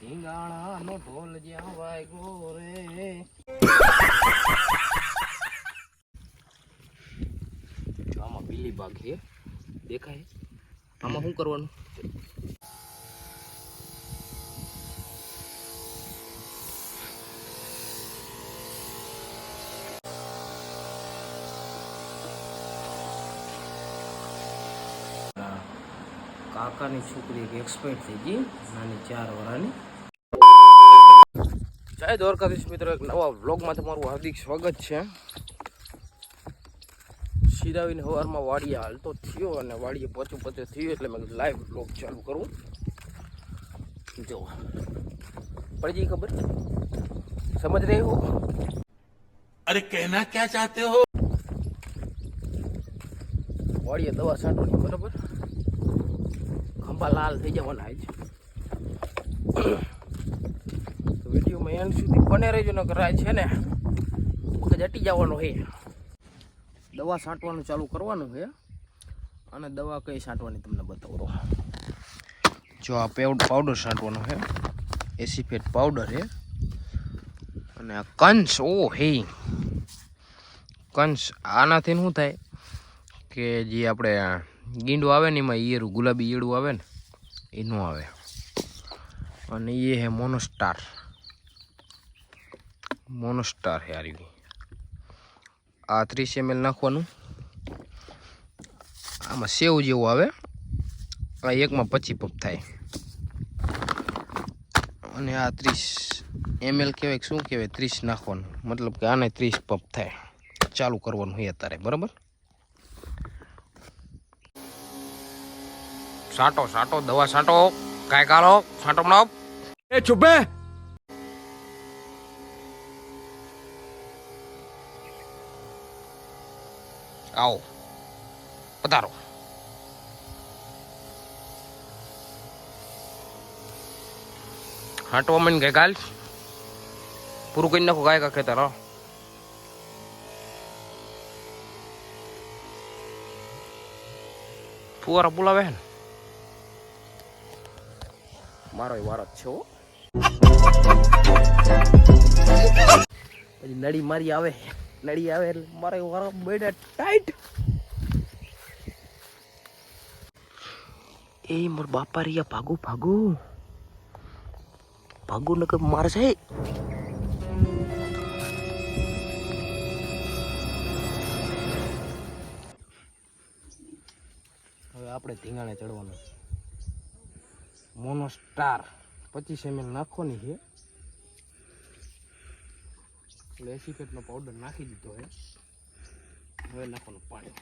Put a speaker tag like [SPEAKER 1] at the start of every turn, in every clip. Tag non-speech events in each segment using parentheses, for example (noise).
[SPEAKER 1] ધીંગાણાનો ઢોલ જ્યાં વાગ્યો રે. આમાં બીલી બાગ છે. દેખાય? શું કરવાનું? કાકાની છોકરી એક એક્સપાયર થઈ ગઈ, નાની ચાર વર્ષની જય દ્વારકાધીશ મિત્રો એક નવા વ્લોગમાં તમારું હાર્દિક સ્વાગત છે. સીધાવીને સવારમાં વાડીએ હાલતો થયો અને વાડીએ પચું પચે થયો એટલે મેં લાઈવ વ્લોગ ચાલુ કરું. જો. પડી ખબર? સમજ રહી હો?
[SPEAKER 2] અરે કહેના ક્યાં ચાહતે હો?
[SPEAKER 1] વાડીએ દવા છાંટવાની બરાબર? ખંભા લાલ થઈ જવાના છે. વિડીયોમાં સુધી બને રહેજો ને કરાય છે ને મગજ અટી જવાનો છે. દવા છાંટવાનું ચાલુ કરવાનું છે. અને દવા કઈ છાંટવાની તમને બતાવો જો આ પેવડ પાવડર છાંટવાનો છે. એસીફેટ પાવડર છે. અને આ કંસ ઓ હે. કંસ, આનાથી શું થાય કે જે આપણે ગીંડું આવે ને એમાં ઈયરું ગુલાબી ઈયળું આવે ને, એ ન આવે. અને એ હે મોનોસ્ટાર મોનોસ્ટાર હે આરવી આ ત્રીસ એમએલ નાખવાનું. આમાં સેવ જેવું આવે. આ એકમાં પચી પપ થાય. અને આ ત્રીસ એમએલ કહેવાય શું કહેવાય? ત્રીસ નાખવાનું. મતલબ કે આને ત્રીસ પપ થાય. ચાલુ કરવાનું હોય અત્યારે. બરાબર? સાટો સાટો દવા સાટો. કાંઈ કાલો સાટો બનાવો.
[SPEAKER 2] એ છુપે!
[SPEAKER 1] આવો. પધારો. હાટો મને ગઈ કાલ પૂરું કરી નાખો ગાય કા ખેતર, હો. ફુવારા બોલાવે ને? મારો વારો છે નડી મારી આવે. નડી આવે એટલે મારે વાર બેડા ટાઈટ એ મોર બાપા રિયા ભાગો ભાગો. ભાગો નકર મારશે. હવે આપણે ધીંગાણે ચડવાનું મોનો સ્ટાર પચીસ એમએલ નાખવાની છે. એટલે એસી ફેટનો પાવડર નાખી દીધો છે હવે નાખવાનું પાણી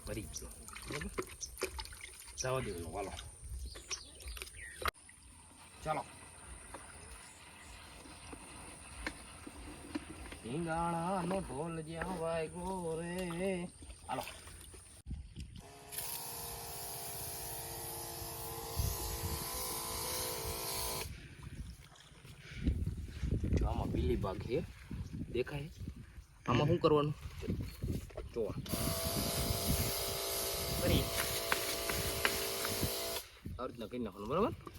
[SPEAKER 1] ભરી ગયો બરાબર જવા દેવાનું વાલો ચાલો ઢીંગાણાનો ઢોલ જ્યાં વાગ્યો રે. હાલો. આમાં પીલી બાગ છે. દેખાય? આમાં શું કરવાનું? જોવા. કરી આ રીતના કરી નાખવાનું, બરાબર?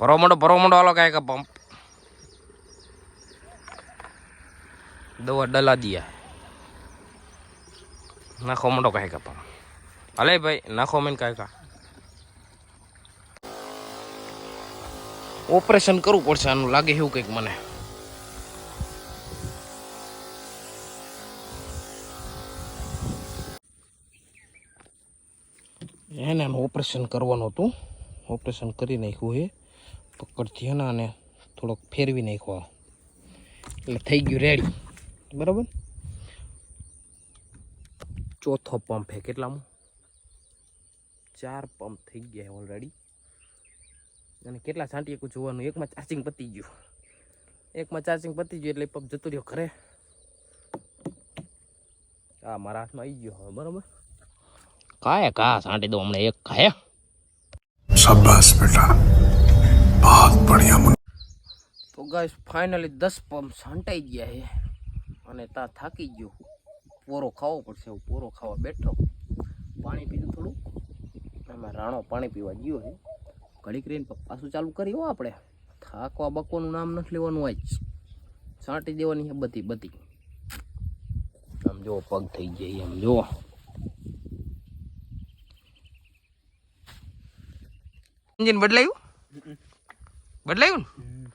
[SPEAKER 1] ભરો મોટો ભરવા મોટો હાલો કાંઈ કે પંપ દવા ડલા દિયા નાખો મોટો કાંઈ કા પંપ હાલે ભાઈ નાખો મેં કાંઈ કા ઓપરેશન કરવું પડશે આનું લાગે એવું કંઈક મને એને ઓપરેશન કરવાનું હતું. ઓપરેશન કરી નાખ્યું એ પકડથી એના અને થોડોક ફેરવી નાખ્યો. એટલે થઈ ગયું રેડી બરાબર? ચોથો પંપ છે. કેટલામાં? ચાર પંપ થઈ ગયા ઓલરેડી અને કેટલા છાંટી એકું જોવાનું? એકમાં ચાર્જિંગ પતી ગયું. એકમાં ચાર્જિંગ પતી ગયું એટલે પંપ જતો રહ્યો ખરે હા મારા હાથમાં આવી ગયો હવે, બરાબર? કાય કા સાંટી દો હમણે એક કાય
[SPEAKER 3] શાબાશ બેટા. બહુત બઢિયા
[SPEAKER 1] તો ગાઈસ ફાઇનલી 10 પંપ સાંટાઈ ગયા છે. અને તા થાકી ગયો. પોરો ખાવો પડશે હું પોરો ખાવા બેઠો. પાણી પીધું થોડું. એમાં રાણો પાણી પીવા ગયો છે. ઘડીક રહીને પાછું ચાલુ કરી આપણે. થાકવા બકવાનું નામ નથી લેવાનું આજ. છાંટી દેવાની છે બધી બધી. આમ જો પગ થઈ જાય એમ જો એન્જિન બદલાયું? બદલાયું ને?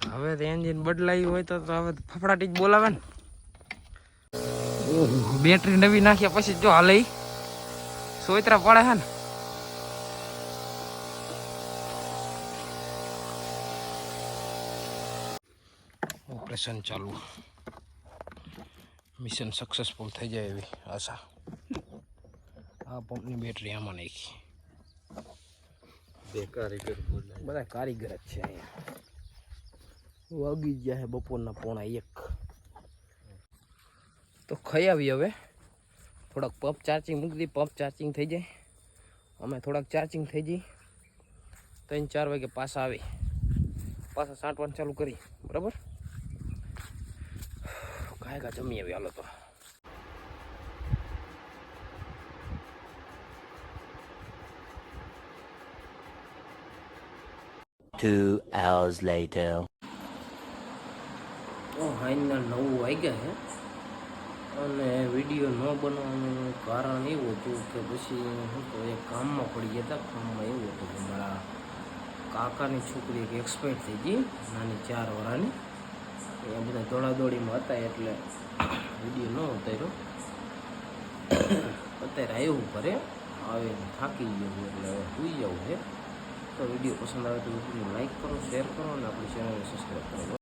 [SPEAKER 1] તો હવે તો એન્જિન બદલાયું હોય તો હવે ફફડાટી જ બોલાવે ને. બેટરી નવી નાખ્યા પછી જો હાલે સોયત્રા પડે હે ને. ઓપરેશન ચાલુ. મિશન સક્સેસફુલ થઈ જાય એવી આશા. આ પંપની બેટરી આમાં નાખી. બધા કારીગર જ છે અહીંયા. વાગી ગયા છે બપોરના પોણા એક. તો ખાઈ આવી હવે. થોડાક પંપ ચાર્જિંગ મૂકી દઈ પંપ ચાર્જિંગ થઈ જાય. અમે થોડાક ચાર્જિંગ થઈ જઈ ત્રણ ચાર વાગે પાછા આવી. પાછા સાંટવાનું ચાલુ કરી. બરાબર? (sighs) કાંઈ કા જમી આવી હાલો તો.
[SPEAKER 4] Two hours later.
[SPEAKER 1] તો હાઈના નવું વાગ્યા છે અને વીડિયો ન બનાવવાનું કારણ એવું હતું કે પછી શું તો એ કામમાં પડી ગયા હતા. કામમાં એવું હતું કે મારા કાકાની છોકરી એક એક્સપાયર થઈ ગઈ, નાની ચાર વાળાની એ બધા દોડાદોડીમાં હતા એટલે વીડિયો ન ઉતાર્યો. (coughs) અત્યારે આવ્યું ઘરે આવે થાકી ગયું એટલે હવે સુઈ જવું છે. વીડિયો પસંદ આવે તો વીડિયો લાઇક કરો શેર કરો અને આપણી ચેનલને સબસ્ક્રાઈબ કરો.